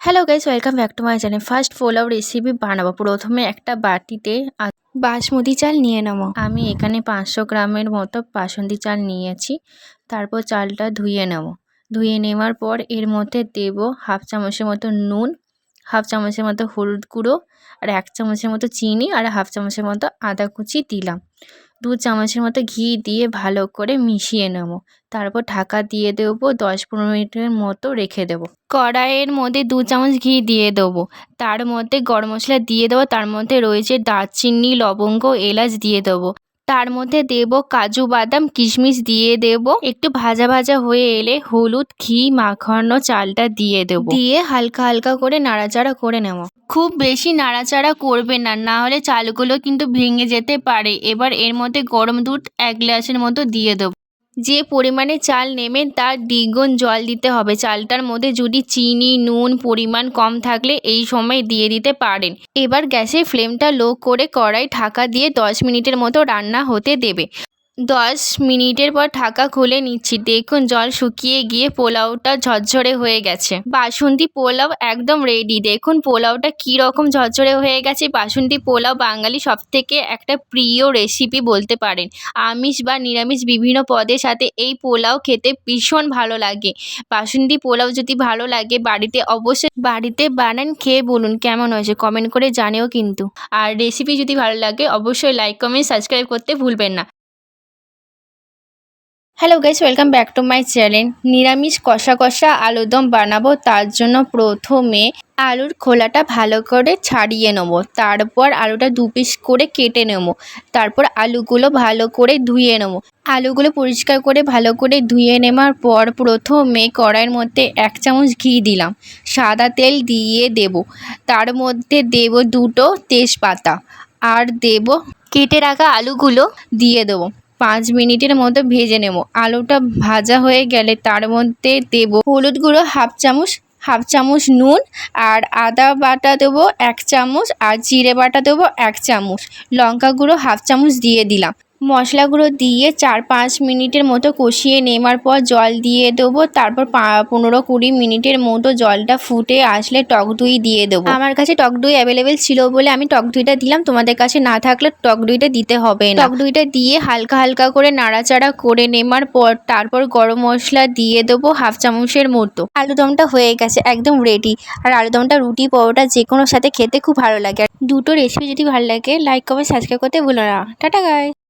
Hello guys welcome back to my channel first pulao recipe বানাবো। প্রথমে একটা বাটিতে বাসমতি চাল নিয়ে নেব। আমি এখানে পাঁচশো গ্রামের মতো বাসন্তী চাল নিয়েছি। তারপর চালটা ধুয়ে নেব। ধুয়ে নেওয়ার পর এর মধ্যে দেব হাফ চামচের মতো নুন, হাফ চামচের মতো হলুদ গুঁড়ো, আর এক চামচের মতো চিনি, আর হাফ চামচের মতো আদা কুচি দিলাম। দু চামচের মতো ঘি দিয়ে ভালো করে মিশিয়ে নেব। তারপর ঢাকা দিয়ে দেবো দশ পনেরো মিনিটের মতো রেখে দেবো। কড়াইয়ের মধ্যে দু চামচ ঘি দিয়ে দেবো। তার মধ্যে গরম মশলা দিয়ে দেবো। তার মধ্যে রয়েছে দারচিনি, লবঙ্গ, এলাচ দিয়ে দেবো। তার মধ্যে দেব কাজু বাদাম, কিশমিশ দিয়ে দেব। একটু ভাজা ভাজা হয়ে এলে হলুদ, ঘি, মাখানো চালটা দিয়ে দেব। দিয়ে হালকা হালকা করে নাড়াচাড়া করে নেব। খুব বেশি নাড়াচাড়া করবে না না হলে চালগুলো কিন্তু ভেঙে যেতে পারে। এবার এর মধ্যে গরম দুধ এক গ্লাসের মতো দিয়ে দেবো। যে পরিমাণে চাল নেবেন তার দ্বিগুণ জল দিতে হবে। চালটার মধ্যে যদি চিনি, নুন পরিমাণ কম থাকলে এই সময় দিয়ে দিতে পারেন। এবার গ্যাসের ফ্লেমটা লো করে কড়াই ঢাকা দিয়ে দশ মিনিটের মতো রান্না হতে দেবে। দশ মিনিটের পর ঢাকা খুলে নিচ্ছি। দেখুন, জল শুকিয়ে গিয়ে পোলাওটা ঝরঝরে হয়ে গেছে। বাসন্তী পোলাও একদম রেডি দেখুন, পোলাওটা কী রকম ঝরঝরে হয়ে গেছে। বাসন্তী পোলাও বাঙালি সবথেকে একটা প্রিয় রেসিপি বলতে পারেন। আমিষ বা নিরামিষ বিভিন্ন পদের সাথে এই পোলাও খেতে ভীষণ ভালো লাগে। বাসন্তী পোলাও যদি ভালো লাগে বাড়িতে অবশ্যই বাড়িতে বানান, খেয়ে বলুন কেমন হয়েছে? কমেন্ট করে জানেও কিন্তু। আর রেসিপি যদি ভালো লাগে অবশ্যই লাইক কমেন্ট সাবস্ক্রাইব করতে ভুলবেন না। Hello guys welcome back to my channel নিরামিষ কষা কষা আলুদম বানাবো, তার জন্য প্রথমে আলুর খোলাটা ভালো করে ছাড়িয়ে নেব। তারপর আলুটা দু পিস করে কেটে নেব। তারপর আলুগুলো ভালো করে ধুয়ে নেব। আলুগুলো পরিষ্কার করে ভালো করে ধুয়ে নেওয়ার পর প্রথমে কড়াইয়ের মধ্যে এক চামচ ঘি দিলাম। সাদা তেল দিয়ে দেব। তার মধ্যে দেব দুটো তেজপাতা। আর দেব কেটে রাখা আলুগুলো দিয়ে দেবো। পাঁচ মিনিটের মতো ভেজে নেব। আলুটা ভাজা হয়ে গেলে তার মধ্যে দেব হলুদ গুঁড়ো হাফ চামচ হাফ চামচ নুন আর আদা বাটা দেবো এক চামচ আর জিরে বাটা দেবো এক চামচ। লঙ্কা গুঁড়ো হাফ চামচ দিয়ে দিলাম। মশলাগুলো দিয়ে চার পাঁচ মিনিটের মতো কষিয়ে নেওয়ার পর জল দিয়ে দেবো। তারপর পনেরো কুড়ি মিনিটের মতো জলটা ফুটে আসলে টক দই দিয়ে দেবো। আমার কাছে টক দই অ্যাভেলেবেল ছিল বলে আমি টক দইটা দিলাম। তোমাদের কাছে না থাকলে টক দইটা দিতে হবে টক দইটা দিয়ে হালকা হালকা করে নাড়াচাড়া করে নেওয়ার পর তারপর গরম মশলা দিয়ে দেবো হাফ চামচের মতো। আলুদমটা হয়ে গেছে, একদম রেডি আর আলুদমটা, রুটি, পরোটা যে কোনো সাথে খেতে খুব ভালো লাগে। দুটো রেসিপি যদি ভালো লাগে লাইক কমেন্ট সাবস্ক্রাইব করতে ভুলো না। টাটা গাই